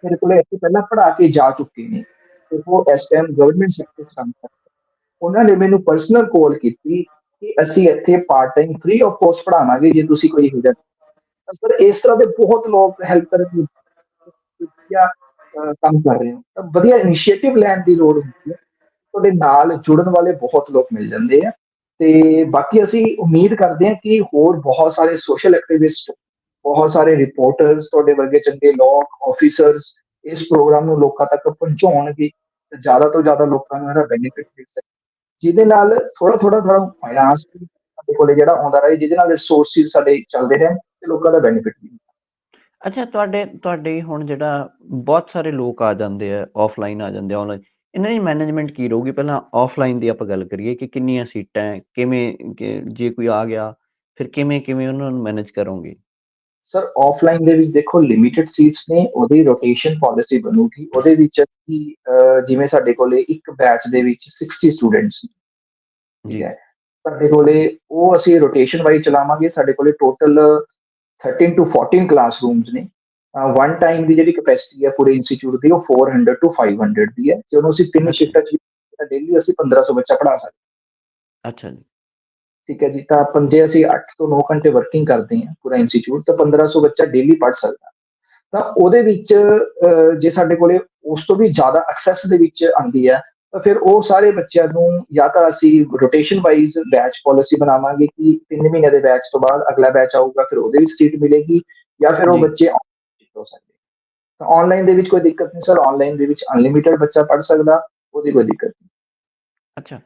ਮੇਰੇ ਕੋਲ ਇੱਥੇ ਪਹਿਲਾਂ ਪੜ੍ਹਾ ਕੇ ਜਾ ਚੁੱਕੇ ਨੇ ਤੇ ਉਹ ਇਸ ਟਾਈਮ ਗਵਰਨਮੈਂਟ ਸੈਕਟਰ ਕੰਮ ਕਰਦੇ ਉਹਨਾਂ ਨੇ ਮੈਨੂੰ ਪਰਸਨਲ ਕਾਲ ਕੀਤੀ ਕਿ ਅਸੀਂ ਇੱਥੇ part time free of cost ਪੜਾਵਾਂਗੇ ਜੇ ਤੁਸੀਂ ਕੋਈ ਹੋ ਜਾਏ ਤਾਂ ਸਰ ਇਸ ਤਰ੍ਹਾਂ ਦੇ ਬਹੁਤ ਲੋਕ ਹੈਲਪ ਕਰਨ ਜਾਂ ਕੰਮ ਕਰ ਰਹੇ ਹੋ। ਤਾਂ ਵਧੀਆ ਇਨੀਸ਼ੀਏਟਿਵ ਲੈਣ ਦੀ ਲੋੜ ਹੁੰਦੀ ਹੈ। ਤੁਹਾਡੇ ਨਾਲ ਜੁੜਨ ਵਾਲੇ ਬਹੁਤ ਲੋਕ ਮਿਲ ਜਾਂਦੇ ਆ। ਤੇ ਬਾਕੀ ਅਸੀਂ ਉਮੀਦ ਕਰਦੇ ਹਾਂ ਕਿ ਹੋਰ ਬਹੁਤ ਸਾਰੇ ਸੋਸ਼ਲ ਐਕਟਿਵਿਸਟ ਬਹੁਤ ਸਾਰੇ ਰਿਪੋਰਟਰਸ ਤੁਹਾਡੇ ਵਰਗੇ ਚੰਗੇ ਲੋਕ ਆਫੀਸਰਸ ਇਸ ਪ੍ਰੋਗਰਾਮ ਨੂੰ ਲੋਕਾਂ ਤੱਕ ਪਹੁੰਚਾਉਣਗੇ ਤੇ ਜ਼ਿਆਦਾ ਤੋਂ ਜ਼ਿਆਦਾ ਲੋਕਾਂ ਨੂੰ ਇਹਦਾ ਬੈਨੀਫਿਟ ਮਿਲ ਸਕੇ। ਜਿਹਦੇ ਨਾਲ ਥੋੜਾ ਥੋੜਾ ਥੋੜਾ ਫਾਈਨਾਂਸ ਸਾਡੇ ਕੋਲੇ ਜਿਹੜਾ ਆਉਂਦਾ ਰਹੇ, ਜਿਹਦੇ ਨਾਲ ਰਿਸੋਰਸਿਸ ਸਾਡੇ ਚੱਲਦੇ ਰਹਿਣ ਤੇ ਲੋਕਾਂ ਦਾ ਬੈਨੀਫਿਟ ਵੀ ਅੱਛਾ ਤੁਹਾਡੇ ਤੁਹਾਡੇ ਹੁਣ ਜਿਹੜਾ ਬਹੁਤ ਸਾਰੇ ਲੋਕ ਆ ਜਾਂਦੇ ਆ ਆਫਲਾਈਨ ਆ ਜਾਂਦੇ ਆ ਆਨਲਾਈਨ ਇਹਨਾਂ ਦੀ ਮੈਨੇਜਮੈਂਟ ਕੀ ਰਹੂਗੀ? ਪਹਿਲਾਂ ਆਫਲਾਈਨ ਦੀ ਆਪਾਂ ਗੱਲ ਕਰੀਏ ਕਿ ਕਿੰਨੀਆਂ ਸੀਟਾਂ ਹੈ ਕਿਵੇਂ ਜੇ ਕੋਈ ਆ ਗਿਆ ਫਿਰ ਕਿਵੇਂ ਕਿਵੇਂ ਉਹਨਾਂ ਨੂੰ ਮੈਨੇਜ ਕਰੋਗੇ? ਸਰ ਆਫਲਾਈਨ ਦੇ ਵਿੱਚ ਦੇਖੋ ਲਿਮਿਟਿਡ ਸੀਟਸ ਨੇ ਉਹਦੀ ਰੋਟੇਸ਼ਨ ਪਾਲਿਸੀ ਬਣੂਗੀ ਉਹਦੇ ਵਿੱਚ ਅਸੀਂ ਜਿਵੇਂ ਸਾਡੇ ਕੋਲੇ ਇੱਕ ਬੈਚ ਦੇ ਵਿੱਚ 60 ਸਟੂਡੈਂਟਸ ਠੀਕ ਹੈ? ਸਾਡੇ ਕੋਲੇ ਉਹ ਅਸੀਂ ਰੋਟੇਸ਼ਨ ਵਾਈਜ਼ ਚਲਾਵਾਂਗੇ ਸਾਡੇ ਕੋਲੇ ਟੋਟਲ 13 ਟੂ 14 ਕਲਾਸਰੂਮਸ ਨੇ ਵਨ ਟਾਈਮ ਦੀ ਜਿਹੜੀ ਕੈਪੈਸਿਟੀ ਹੈ ਪੂਰੇ ਇੰਸਟੀਚਿਊਟ ਦੀ ਉਹ 400 ਟੂ 500 ਦੀ ਹੈ ਤੇ ਉਹਨੂੰ ਅਸੀਂ ਤਿੰਨ ਸ਼ਿਫਟਾਂ ਚ ਡੇਲੀ ਅਸੀਂ 1500 ਬੱਚਾ ਪੜਾ ਸਕਦੇ। ਅੱਛਾ ਜੀ। ਠੀਕ ਹੈ ਜੀ ਤਾਂ ਪੰਜੇ ਅਸੀਂ 8 ਤੋਂ 9 ਘੰਟੇ ਵਰਕਿੰਗ ਕਰਦੇ ਹਾਂ ਪੂਰਾ ਇੰਸਟੀਚਿਊਟ ਤਾਂ 1500 ਬੱਚਾ ਡੇਲੀ ਪੜ ਸਕਦਾ। ਤਾਂ ਉਹਦੇ ਵਿੱਚ ਜੇ ਸਾਡੇ ਕੋਲੇ ਉਸ ਤੋਂ ਵੀ ਜ਼ਿਆਦਾ ਐਕਸੈਸ ਦੇ ਵਿੱਚ ਆਂਦੀ ਹੈ ਤਾਂ ਫਿਰ ਉਹ ਸਾਰੇ ਬੱਚਿਆਂ ਨੂੰ ਜਾਂ ਤਾਂ ਅਸੀਂ ਰੋਟੇਸ਼ਨ ਵਾਈਜ਼ ਬੈਚ ਪਾਲਿਸੀ ਬਣਾਵਾਂਗੇ ਕਿ 3 ਮਹੀਨੇ ਦੇ ਬੈਚ ਤੋਂ ਬਾਅਦ ਅਗਲਾ ਬੈਚ ਆਊਗਾ ਫਿਰ ਉਹਦੇ ਵਿੱਚ ਸੀਟ ਮਿਲੇਗੀ ਜਾਂ ਫਿਰ ਉਹ। ਬੱਚੇ ਹੋ ਸਕਦੇ ਤਾਂ ਆਨਲਾਈਨ ਦੇ ਵਿੱਚ ਕੋਈ ਦਿੱਕਤ ਨਹੀਂ ਸਰ ਆਨਲਾਈਨ ਦੇ ਵਿੱਚ ਅਨਲਿਮਿਟਿਡ ਬੱਚਾ ਪੜ ਸਕਦਾ ਉਹਦੀ ਕੋਈ ਦਿੱਕਤ ਨਹੀਂ ਅੱਛਾ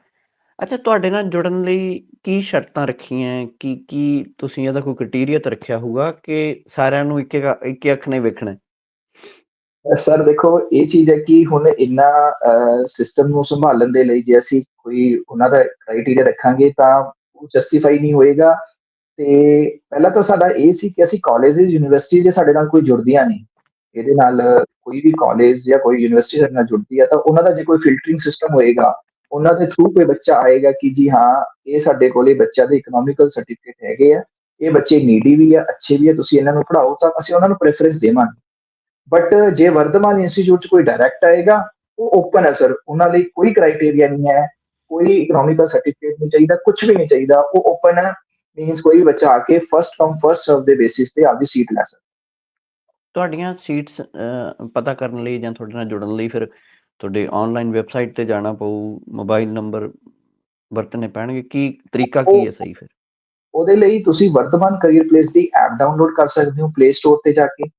ਅੱਛਾ ਤੁਹਾਡੇ ਨਾਲ ਜੁੜਨ ਲਈ ਕੀ ਸ਼ਰਤਾਂ ਰੱਖੀਆਂ? ਕੀ ਕੀ ਤੁਸੀਂ ਇਹਦਾ ਕੋਈ ਕ੍ਰਾਈਟੇਰੀਆ ਤਾਂ ਰੱਖਿਆ ਹੋਊਗਾ ਕਿ ਸਾਰਿਆਂ ਨੂੰ ਇੱਕ ਇੱਕ ਅੱਖ ਨੇ ਵੇਖਣਾ? ਸਰ, ਦੇਖੋ, ਇਹ ਚੀਜ਼ ਹੈ ਕਿ ਹੁਣ ਇੰਨਾ ਸਿਸਟਮ ਨੂੰ ਸੰਭਾਲਣ ਦੇ ਲਈ ਜੇ ਅਸੀਂ ਕੋਈ ਉਹਨਾਂ ਦਾ ਕ੍ਰਾਈਟੇਰੀਆ ਰੱਖਾਂਗੇ ਤਾਂ ਉਹ ਜਸਟੀਫਾਈ ਨਹੀਂ ਹੋਏਗਾ। ਤੇ ਪਹਿਲਾਂ ਤਾਂ ਸਾਡਾ ਇਹ ਸੀ ਕਿ ਅਸੀਂ ਕਾਲਜਿਸ ਯੂਨੀਵਰਸਿਟੀ ਜੇ ਸਾਡੇ ਨਾਲ ਕੋਈ ਜੁੜਦੀਆਂ ਨਹੀਂ, ਇਹਦੇ ਨਾਲ ਕੋਈ ਵੀ ਕਾਲਜ ਜਾਂ ਕੋਈ ਯੂਨੀਵਰਸਿਟੀ ਸਾਡੇ ਨਾਲ ਜੁੜਦੀ ਹੈ ਤਾਂ ਉਹਨਾਂ ਦਾ ਜੇ ਕੋਈ ਫਿਲਟਰਿੰਗ ਸਿਸਟਮ ਹੋਏਗਾ, ਉਹਨਾਂ ਦੇ ਥਰੂ ਕੋਈ ਬੱਚਾ ਆਏਗਾ ਕਿ ਜੀ ਹਾਂ, ਇਹ ਸਾਡੇ ਕੋਲੇ ਬੱਚਿਆਂ ਦੇ ਇਕਨੋਮਿਕਲ ਸਰਟੀਫਿਕੇਟ ਹੈਗੇ ਆ, ਇਹ ਬੱਚੇ ਨੀਡੀ ਵੀ ਆ, ਅੱਛੇ ਵੀ ਆ, ਤੁਸੀਂ ਇਹਨਾਂ ਨੂੰ ਪੜ੍ਹਾਓ, ਤਾਂ ਅਸੀਂ ਉਹਨਾਂ ਨੂੰ ਪ੍ਰੈਫਰੈਂਸ ਦੇਵਾਂਗੇ। ਬਟ ਜੇ ਵਰਧਮਾਨ ਇੰਸਟੀਚਿਊਟ ਚ ਕੋਈ ਡਾਇਰੈਕਟ ਆਏਗਾ ਉਹ ਓਪਨ ਹੈ ਸਰ ਉਹਨਾਂ ਲਈ ਕੋਈ ਕ੍ਰਾਈਟੇਰੀਆ ਨਹੀਂ ਹੈ ਕੋਈ ਇਕਨੋਮਿਕਲ ਸਰਟੀਫਿਕੇਟ ਨਹੀਂ ਚਾਹੀਦਾ ਕੁਝ ਵੀ ਨਹੀਂ ਚਾਹੀਦਾ। ਉਹ ਓਪਨ ਹੈ ਮੀਨਸ ਕੋਈ ਬੱਚਾ ਆ ਕੇ ਫਸਟ ਕਮ ਫਸਟ ਸਰਵ ਦੇ ਬੇਸਿਸ ਤੇ ਆਪਦੀ ਸੀਟ ਲੈ ਸਕਦਾ। ਤੁਹਾਡੀਆਂ ਸੀਟਸ ਪਤਾ ਕਰਨ ਲਈ ਜਾਂ ਤੁਹਾਡੇ ਨਾਲ ਜੁੜਨ ਲਈ ਫਿਰ ਤੁਹਾਡੇ ਆਨਲਾਈਨ ਵੈਬਸਾਈਟ ਤੇ ਜਾਣਾ ਪਊ ਮੋਬਾਈਲ ਨੰਬਰ ਵਰਤਣੇ ਪੈਣਗੇ। ਕੀ ਤਰੀਕਾ ਕੀ ਹੈ ਸਹੀ ਫਿਰ? ਉਹਦੇ ਲਈ ਤੁਸੀਂ ਵਰਤਮਾਨ ਕੈਰੀਅਰ ਪਲੇਸ ਦੀ ਐਪ ਡਾਊਨਲੋਡ ਕਰ ਸਕਦੇ ਹੋ ਪਲੇ ਸਟੋਰ ਤੇ ਜਾ ਕੇ।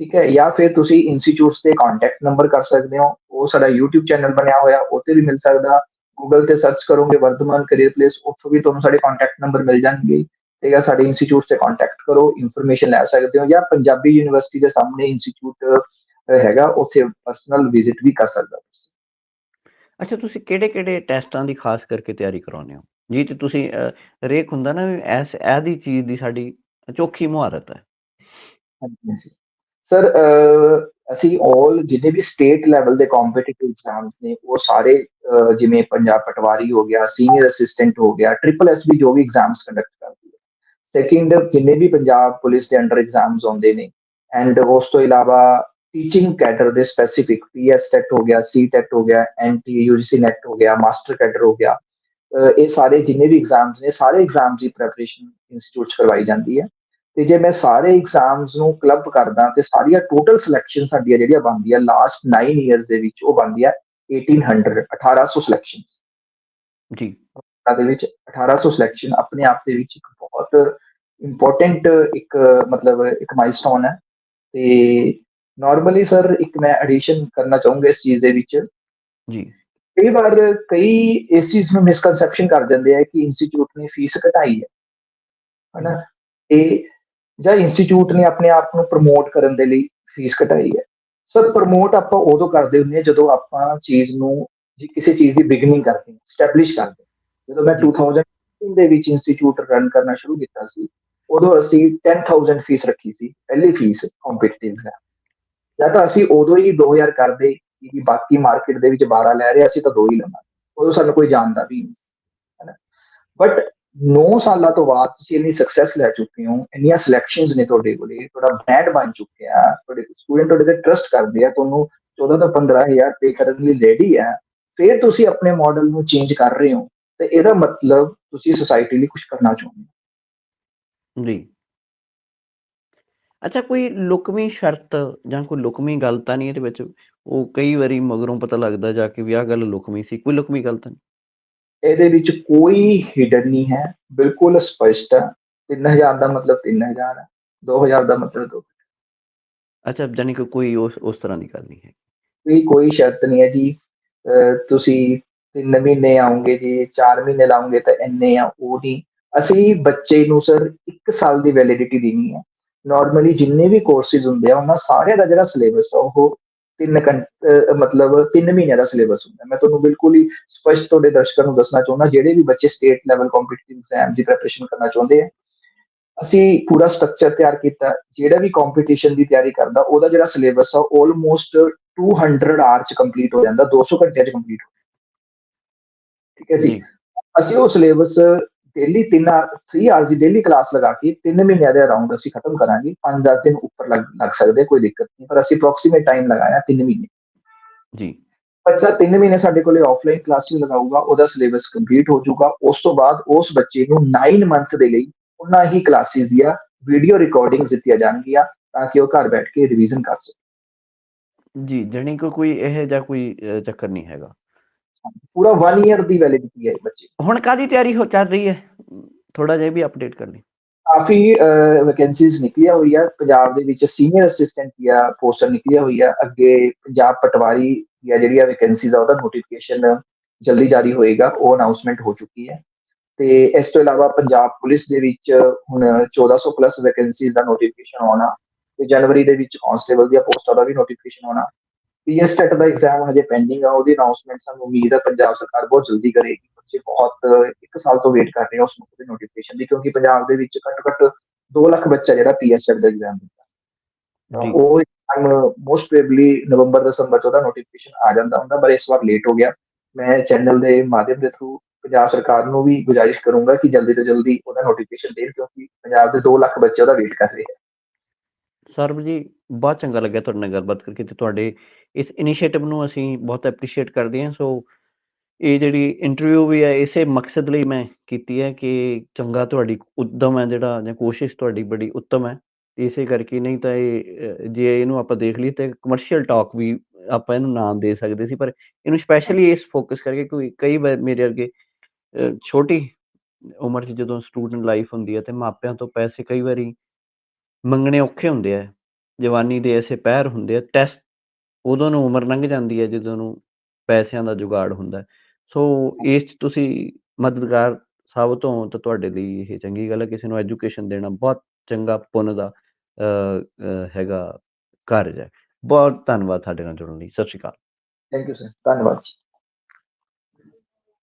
ਠੀਕ ਹੈ ਜਾਂ ਫਿਰ ਤੁਸੀਂ ਇੰਸਟੀਚਿਊਟਸ ਤੇ ਕੰਟੈਕਟ ਨੰਬਰ ਕਰ ਸਕਦੇ ਹੋ। ਉਹ ਸਾਡਾ YouTube ਚੈਨਲ ਬਣਿਆ ਹੋਇਆ ਤੇ ਵੀ ਮਿਲ ਸਕਦਾ। Google ਤੇ ਸਰਚ ਕਰੋਗੇ ਵਰਤਮਾਨ ਕੈਰੀਅਰ ਪਲੇਸ ਉੱਥੋਂ ਵੀ ਤੁਹਾਨੂੰ ਸਾਡੇ ਕੰਟੈਕਟ ਨੰਬਰ ਮਿਲ ਜਾਣਗੇ। ਤੇ ਜਾਂ ਸਾਡੇ ਇੰਸਟੀਚਿਊਟ ਤੇ ਕੰਟੈਕਟ ਕਰੋ ਇਨਫੋਰਮੇਸ਼ਨ ਲੈ ਸਕਦੇ ਹੋ ਜਾਂ ਪੰਜਾਬੀ ਯੂਨੀਵਰਸਿਟੀ ਦੇ ਸਾਹਮਣੇ ਇੰਸਟੀਚਿਊਟ ਹੈਗਾ ਉੱਥੇ ਪਰਸਨਲ ਵਿਜ਼ਿਟ ਵੀ ਕਰ ਸਕਦਾ ਤੁਸੀਂ। ਅੱਛਾ ਤੁਸੀਂ ਕਿਹੜੇ ਕਿਹੜੇ ਟੈਸਟਾਂ ਦੀ ਖਾਸ ਕਰਕੇ ਤਿਆਰੀ ਕਰਾਉਂਦੇ ਹੋ? ਜੀ ਤੇ ਤੁਸੀਂ ਹਰੇਕ ਹੁੰਦਾ ਨਾ ਐਸ ਇਹਦੀ ਚੀਜ਼ ਦੀ ਸਾਡੀ ਚੋਖੀ ਮੁਹਾਰਤ ਹੈ। ਹਾਂਜੀ। ਸਰ ਅਸੀਂ ਆਲ ਜਿੰਨੇ ਵੀ ਸਟੇਟ ਲੈਵਲ ਦੇ ਕੰਪੀਟੀਟਿਵ ਐਗਜ਼ਾਮਸ ਨੇ, ਉਹ ਸਾਰੇ ਜਿਵੇਂ ਪੰਜਾਬ ਪਟਵਾਰੀ ਹੋ ਗਿਆ ਸੀਨੀਅਰ ਅਸਿਸਟੈਂਟ ਹੋ ਗਿਆ ਟ੍ਰਿਪਲ ਐਸਬੀ ਜੋ ਵੀ ਐਗਜ਼ਾਮਸ ਕੰਡਕਟ ਕਰਦੀ ਹੈ। ਸੈਕਿੰਡ ਜਿੰਨੇ ਵੀ ਪੰਜਾਬ ਪੁਲਿਸ ਦੇ ਅੰਡਰ ਐਗਜ਼ਾਮਸ ਆਉਂਦੇ ਨੇ ਐਂਡ ਉਸ ਤੋਂ ਇਲਾਵਾ ਟੀਚਿੰਗ ਕੈਡਰ ਦੇ ਸਪੈਸੀਫਿਕ ਪੀਐਸ ਟੈਟ ਹੋ ਗਿਆ ਸੀ ਟੈਟ ਹੋ ਗਿਆ ਐਨਟੀ ਯੂਜੀਸੀ ਨੈਟ ਹੋ ਗਿਆ ਮਾਸਟਰ ਕੈਡਰ ਹੋ ਗਿਆ ਇਹ ਸਾਰੇ ਜਿੰਨੇ ਵੀ ਐਗਜ਼ਾਮਸ ਨੇ, ਸਾਰੇ ਐਗਜ਼ਾਮਸ ਦੀ ਪ੍ਰੈਪਰੇਸ਼ਨ ਇੰਸਟੀਚਿਊਟ 'ਚ ਕਰਵਾਈ ਜਾਂਦੀ ਹੈ। ਤੇ ਜੇ ਮੈਂ ਸਾਰੇ ਐਗਜ਼ਾਮਸ ਨੂੰ ਕਲੱਬ ਕਰਦਾ ਤੇ ਸਾਰੀਆਂ ਟੋਟਲ ਸਿਲੈਕਸ਼ਨ ਸਾਡੀਆਂ ਜਿਹੜੀਆਂ ਬਣਦੀਆਂ ਲਾਸਟ 9 ਇਅਰਸ ਦੇ ਵਿੱਚ ਉਹ ਬਣਦੀਆਂ 1800 1800 ਸਿਲੈਕਸ਼ਨਸ ਜੀ। ਦੇ ਵਿੱਚ 1800 ਸਿਲੈਕਸ਼ਨ ਆਪਣੇ ਆਪ ਦੇ ਵਿੱਚ ਇੱਕ ਬਹੁਤ ਇੰਪੋਰਟੈਂਟ ਇੱਕ ਮਤਲਬ ਇੱਕ ਮਾਈਲਸਟੋਨ ਹੈ। ਤੇ ਨਾਰਮਲੀ ਸਰ ਇੱਕ ਮੈਂ ਐਡੀਸ਼ਨ ਕਰਨਾ ਚਾਹੂੰਗਾ ਇਸ ਚੀਜ਼ ਦੇ ਵਿੱਚ। ਜੀ। ਕਈ ਵਾਰ ਕਈ ਇਸ ਚੀਜ਼ ਨੂੰ ਮਿਸਕਨਸੈਪਸ਼ਨ ਕਰ ਦਿੰਦੇ ਆ ਕਿ ਇੰਸਟੀਚਿਊਟ ਨੇ ਫੀਸ ਘਟਾਈ ਹੈ। ਹਨਾ? ਇਹ ਜਾਂ ਇੰਸਟੀਚਿਊਟ ਨੇ ਆਪਣੇ ਆਪ ਨੂੰ ਪ੍ਰਮੋਟ ਕਰਨ ਦੇ ਲਈ ਫੀਸ ਘਟਾਈ ਹੈ। ਸਰ ਪ੍ਰਮੋਟ ਆਪਾਂ ਉਦੋਂ ਕਰਦੇ ਹੁੰਦੇ ਜਦੋਂ ਆਪਾਂ ਚੀਜ਼ ਨੂੰ ਜੇ ਕਿਸੇ ਚੀਜ਼ ਦੀ ਬਿਗਨਿੰਗ ਕਰਦੇ ਹਾਂ ਸਟੈਬਲਿਸ਼ ਕਰਦੇ। ਜਦੋਂ ਮੈਂ 2000 ਦੇ ਵਿੱਚ ਇੰਸਟੀਚਿਊਟ ਰਨ ਕਰਨਾ ਸ਼ੁਰੂ ਕੀਤਾ ਸੀ ਉਦੋਂ ਅਸੀਂ 10000 ਫੀਸ ਰੱਖੀ ਸੀ ਪਹਿਲੀ ਫੀਸ ਕੰਪੀਟੀਟਿਵ ਐਗਜ਼ਾਮ ਜਾਂ ਤਾਂ ਅਸੀਂ ਉਦੋਂ ਹੀ 2000 ਕਰਦੇ ਕਿ ਬਾਕੀ ਮਾਰਕੀਟ ਦੇ ਵਿੱਚ 12 ਲੈ ਰਹੇ ਅਸੀਂ ਤਾਂ ਦੋ ਹੀ ਲਵਾਂਗੇ। ਉਦੋਂ ਸਾਨੂੰ ਕੋਈ ਜਾਣਦਾ ਵੀ ਨਹੀਂ ਸੀ ਹੈਨਾ ਬਟ 9 ਸਾਲਾਂ ਤੋਂ ਬਾਅਦ ਤੁਸੀਂ ਇੰਨੀ ਸਕਸੈਸ ਲੈ ਚੁੱਕੇ ਹੋ, ਇੰਨੀਆਂ ਸਿਲੈਕਸ਼ਨਸ ਨੇ ਤੁਹਾਡੇ ਕੋਲੇ, ਤੁਹਾਡਾ ਬ੍ਰਾਂਡ ਬਣ ਚੁੱਕਿਆ ਤੁਹਾਡੇ ਸਟੂਡੈਂਟ ਤੁਹਾਡੇ ਤੇ ਟਰਸਟ ਕਰਦੇ ਆ, ਤੁਹਾਨੂੰ 14 ਤੋਂ 15000 ਪੇ ਕਰਨ ਲਈ ਰੈਡੀ ਹੈ, ਫਿਰ ਤੁਸੀਂ ਆਪਣੇ ਮਾਡਲ ਨੂੰ ਚੇਂਜ ਕਰ ਰਹੇ ਹੋ, ਤੇ ਇਹਦਾ ਮਤਲਬ ਤੁਸੀਂ ਸੋਸਾਇਟੀ ਲਈ ਕੁਝ ਕਰਨਾ ਚਾਹੁੰਦੇ ਹੋ। ਜੀ। ਅੱਛਾ, ਕੋਈ ਲੁਕਵੀਂ ਸ਼ਰਤ ਜਾਂ ਕੋਈ ਲੁਕਵੀਂ ਗੱਲ ਤਾਂ ਨਹੀਂ ਇਹਦੇ ਵਿੱਚ? ਉਹ ਕਈ ਵਾਰੀ ਮਗਰੋਂ ਪਤਾ ਲੱਗਦਾ ਜਾ ਕੇ ਵੀ ਆਹ ਗੱਲ ਲੁਕਵੀਂ ਸੀ, ਕੋਈ ਲੁਕਵੀਂ ਗੱਲ ਤਾਂ ਨਹੀਂ? ਇਹਦੇ ਵਿੱਚ ਕੋਈ ਹਿਡਨ ਨਹੀਂ ਹੈ ਬਿਲਕੁਲ ਸਪਸ਼ਟ ਹੈ। 3000 ਦਾ ਮਤਲਬ 3000 ਹੈ 2000 ਦਾ ਮਤਲਬ ਦੋ ਅੱਛਾ ਜਾਨੀ ਕਿ ਕੋਈ ਉਸ ਉਸ ਤਰ੍ਹਾਂ ਦੀ ਗੱਲ ਨਹੀਂ ਹੈ। ਵੀ ਕੋਈ ਸ਼ਰਤ ਨਹੀਂ ਹੈ ਜੀ। ਤੁਸੀਂ ਤਿੰਨ ਮਹੀਨੇ ਆਉਂਗੇ ਜੀ 4 ਮਹੀਨੇ ਲਾਉਂਗੇ ਤਾਂ ਇੰਨੇ ਆ ਉਹ ਨਹੀਂ। ਅਸੀਂ ਬੱਚੇ ਨੂੰ ਸਰ 1 ਸਾਲ ਦੀ ਵੈਲਿਡਿਟੀ ਦੇਣੀ ਹੈ। ਨਾਰਮਲੀ ਜਿੰਨੇ ਵੀ ਕੋਰਸਿਸ ਹੁੰਦੇ ਆ ਉਹਨਾਂ ਸਾਰਿਆਂ ਦਾ ਜਿਹੜਾ ਸਿਲੇਬਸ ਆ ਉਹ ਤਿੰਨ ਮਤਲਬ 3 ਮਹੀਨਿਆਂ ਦਾ ਸਿਲੇਬਸ ਹੁੰਦਾ। ਮੈਂ ਤੁਹਾਨੂੰ ਬਿਲਕੁਲ ਹੀ ਸਪਸ਼ਟ ਤੁਹਾਡੇ ਦਰਸ਼ਕਾਂ ਨੂੰ ਦੱਸਣਾ ਚਾਹੁੰਦਾ ਜਿਹੜੇ ਵੀ ਬੱਚੇ ਸਟੇਟ ਲੈਵਲ ਕੰਪੀਟੀਟਿਵ ਐਗਜ਼ਾਮ ਦੀ ਪ੍ਰੈਪਰੇਸ਼ਨ ਕਰਨਾ ਚਾਹੁੰਦੇ ਆ ਅਸੀਂ ਪੂਰਾ ਸਟਰਕਚਰ ਤਿਆਰ ਕੀਤਾ। ਜਿਹੜਾ ਵੀ ਕੰਪੀਟੀਸ਼ਨ ਦੀ ਤਿਆਰੀ ਕਰਦਾ ਉਹਦਾ ਜਿਹੜਾ ਸਿਲੇਬਸ ਆ ਆਲਮੋਸਟ 200 ਆਰ ਚ ਕੰਪਲੀਟ ਹੋ ਜਾਂਦਾ 200 ਘੰਟਿਆਂ ਚ ਕੰਪਲੀਟ ਹੋ ਜਾਂਦਾ। ਠੀਕ ਹੈ ਜੀ। ਅਸੀਂ ਉਹ ਸਿਲੇਬਸ ਡੇਲੀ 3 3 ਆਵਰਸ ਦੀ ਡੇਲੀ ਕਲਾਸ ਲਗਾ ਕੇ 3 ਮਹੀਨਿਆਂ ਦੇ ਅਰਾਊਂਡ ਅਸੀਂ ਖਤਮ ਕਰਾਂਗੇ 5-10 ਦਿਨ ਉੱਪਰ ਲੱਗ ਸਕਦੇ ਕੋਈ ਦਿੱਕਤ ਨਹੀਂ ਪਰ ਅਸੀਂ ਅਪਰੋਕਸੀਮੇਟ ਟਾਈਮ ਲਗਾਇਆ 3 ਮਹੀਨੇ। ਜੀ। ਬੱਚਾ 3 ਮਹੀਨੇ ਸਾਡੇ ਕੋਲੇ ਆਫਲਾਈਨ ਕਲਾਸਿਸ ਲਗਾਊਗਾ ਉਹਦਾ ਸਿਲੇਬਸ ਕੰਪਲੀਟ ਹੋ ਜਾਊਗਾ ਉਸ ਤੋਂ ਬਾਅਦ ਉਸ ਬੱਚੇ ਨੂੰ 9 ਮੰਥ ਦੇ ਲਈ ਉਹਨਾਂ ਹੀ ਕਲਾਸਿਸ ਦੀਆਂ ਵੀਡੀਓ ਰਿਕਾਰਡਿੰਗਸ ਦਿੱਤੀਆਂ ਜਾਣਗੀਆਂ ਤਾਂ ਕਿ ਉਹ ਘਰ ਬੈਠ ਕੇ ਰਿਵੀਜ਼ਨ ਕਰ ਸਕਣ ਜੀ ਜਾਣੀ ਕੋਈ ਇਹ ਜਿਹਾ ਕੋਈ ਚੱਕਰ ਨਹੀਂ ਹੈਗਾ। ਪੂਰਾ 1 ਈਅਰ ਦੀ ਵੈਲਿਡਿਟੀ ਹੈ ਬੱਚੇ ਹੁਣ ਕਾਦੀ ਤਿਆਰੀ ਹੋ ਚੱਲ ਰਹੀ ਹੈ? ਥੋੜਾ ਜਿਹਾ ਵੀ ਅਪਡੇਟ ਕਰ ਲਈ। ਕਾਫੀ ਵੈਕੈਂਸੀਜ਼ ਨਿਕਲੀਆਂ ਹੋਈਆਂ। ਪੰਜਾਬ ਦੇ ਵਿੱਚ ਸੀਨੀਅਰ ਅਸਿਸਟੈਂਟ ਦੀਆਂ ਪੋਸਟਾਂ ਨਿਕਲੀਆਂ ਹੋਈਆਂ। ਅੱਗੇ ਪੰਜਾਬ ਪਟਵਾਰੀ ਦੀਆਂ ਜਿਹੜੀਆਂ ਵੈਕੈਂਸੀਜ਼ ਆ ਉਹਦਾ ਨੋਟੀਫਿਕੇਸ਼ਨ ਜਲਦੀ ਜਾਰੀ ਹੋਏਗਾ। ਉਹ ਅਨਾਉਂਸਮੈਂਟ ਹੋ ਚੁੱਕੀ ਹੈ। ਤੇ ਇਸ ਤੋਂ ਇਲਾਵਾ ਪੰਜਾਬ ਪੁਲਿਸ ਦੇ ਵਿੱਚ ਹੁਣ 1400 ਪਲੱਸ ਵੈਕੈਂਸੀਜ਼ ਦਾ ਨੋਟੀਫਿਕੇਸ਼ਨ ਆਉਣਾ। ਤੇ ਜਨਵਰੀ ਦੇ ਵਿੱਚ ਕਾਂਸਟੇਬਲ ਦੀਆਂ ਪੋਸਟਾਂ ਦਾ ਵੀ ਨੋਟੀਫਿਕੇਸ਼ਨ ਆਉਣਾ। ਪੀਐਸ ਸੈਟ ਦਾ ਐਗਜ਼ਾਮ ਹਜੇ ਪੈਂਡਿੰਗ ਆ ਉਹਦੀ ਅਨਾਉਂਸਮੈਂਟ ਸਾਨੂੰ ਉਮੀਦ ਹੈ ਪੰਜਾਬ ਸਰਕਾਰ ਬਹੁਤ ਜਲਦੀ ਕਰੇਗੀ। ਬੱਚੇ ਬਹੁਤ ਇੱਕ ਸਾਲ ਤੋਂ ਵੇਟ ਕਰ ਰਹੇ ਆ ਉਸ ਨੂੰ ਨੋਟੀਫਿਕੇਸ਼ਨ ਦੀ ਕਿਉਂਕਿ ਪੰਜਾਬ ਦੇ ਵਿੱਚ ਘੱਟੋ ਘੱਟ 2 ਲੱਖ ਬੱਚਾ ਜਿਹੜਾ ਪੀਐਸ ਸੈਟ ਦਾ ਐਗਜ਼ਾਮ ਦਿੰਦਾ। ਤਾਂ। ਉਹ ਮੋਸਟ ਪ੍ਰੋਬੇਬਲੀ ਨਵੰਬਰ ਦਸੰਬਰ ਚ ਉਹਦਾ ਨੋਟੀਫਿਕੇਸ਼ਨ ਆ ਜਾਂਦਾ ਹੁੰਦਾ ਪਰ ਇਸ ਵਾਰ ਲੇਟ ਹੋ ਗਿਆ। ਮੈਂ ਚੈਨਲ ਦੇ ਮਾਧਿਅਮ ਦੇ ਥਰੂ ਪੰਜਾਬ ਸਰਕਾਰ ਨੂੰ ਵੀ ਗੁਜ਼ਾਰਿਸ਼ ਕਰੂੰਗਾ ਕਿ ਜਲਦੀ ਤੋਂ ਜਲਦੀ ਉਹਦਾ ਨੋਟੀਫਿਕੇਸ਼ਨ ਦੇਣ ਕਿਉਂਕਿ ਪੰਜਾਬ ਦੇ 2 ਲੱਖ ਬੱਚੇ ਉਹਦਾ ਵੇਟ ਕਰ ਰਹੇ ਆ। ਸਰਬ ਜੀ ਬਹੁਤ ਚੰਗਾ ਲੱਗਿਆ ਤੁਹਾਡੇ ਨਾਲ ਗੱਲਬਾਤ ਕਰਕੇ ਤੇ ਤੁਹਾਡੇ ਇਸ ਇਨੀਸ਼ੀਏਟਿਵ ਨੂੰ ਅਸੀਂ ਬਹੁਤ ਐਪਰੀਸ਼ੀਏਟ ਕਰਦੇ ਹਾਂ। ਸੋ ਇਹ ਜਿਹੜੀ ਇੰਟਰਵਿਊ ਵੀ ਹੈ, ਇਸੇ ਮਕਸਦ ਲਈ ਮੈਂ ਕੀਤੀ ਹੈ ਕਿ ਚੰਗਾ ਤੁਹਾਡੀ ਉਦਮ ਹੈ ਜਿਹੜਾ ਜਾਂ ਕੋਸ਼ਿਸ਼ ਤੁਹਾਡੀ ਬੜੀ ਉੱਤਮ ਹੈ। ਇਸੇ ਕਰਕੇ ਨਹੀਂ ਤਾਂ ਇਹ ਜੇ ਇਹਨੂੰ ਆਪਾਂ ਦੇਖ ਲਈ ਤੇ ਕਮਰਸ਼ੀਅਲ ਟਾਕ ਵੀ ਆਪਾਂ ਇਹਨੂੰ ਨਾਮ ਦੇ ਸਕਦੇ ਸੀ। ਪਰ ਇਹਨੂੰ ਸਪੈਸ਼ਲੀ ਇਸ ਫੋਕਸ ਕਰਕੇ ਕੋਈ ਕਈ ਵਾਰ ਮੇਰੇ ਅੱਗੇ ਛੋਟੀ ਉਮਰ 'ਚ ਜਦੋਂ ਸਟੂਡੈਂਟ ਲਾਈਫ ਹੁੰਦੀ ਹੈ ਤੇ ਮਾਪਿਆਂ ਤੋਂ ਪੈਸੇ ਕਈ ਵਾਰੀ ਮੰਗਣੇ ਔਖੇ ਹੁੰਦੇ ਆ। ਜਵਾਨੀ ਦੇ ਐਸੇ ਪਹਿਰ ਹੁੰਦੇ ਆ ਟੈਸਟ ਉਦੋਂ ਨੂੰ ਉਮਰ ਲੰਘ ਜਾਂਦੀ ਹੈ ਜਦੋਂ ਨੂੰ ਪੈਸਿਆਂ ਦਾ ਜੁਗਾੜ ਹੁੰਦਾ ਹੈ। ਸੋ ਇਸ 'ਚ ਤੁਸੀਂ ਮਦਦਗਾਰ ਸਾਬਤ ਹੋ ਤਾਂ ਤੁਹਾਡੇ ਲਈ ਇਹ ਚੰਗੀ ਗੱਲ ਹੈ ਕਿਸੇ ਨੂੰ ਐਜੂਕੇਸ਼ਨ ਦੇਣਾ ਬਹੁਤ ਚੰਗਾ ਪੁੰਨ ਦਾ ਅ, ਅ, ਹੈਗਾ ਕਾਰਜ ਹੈ। ਬਹੁਤ ਧੰਨਵਾਦ ਸਾਡੇ ਨਾਲ ਜੁੜਨ ਲਈ। ਸਤਿ ਸ਼੍ਰੀ ਅਕਾਲ। ਥੈਂਕ ਯੂ ਸਰ ਧੰਨਵਾਦ ਜੀ।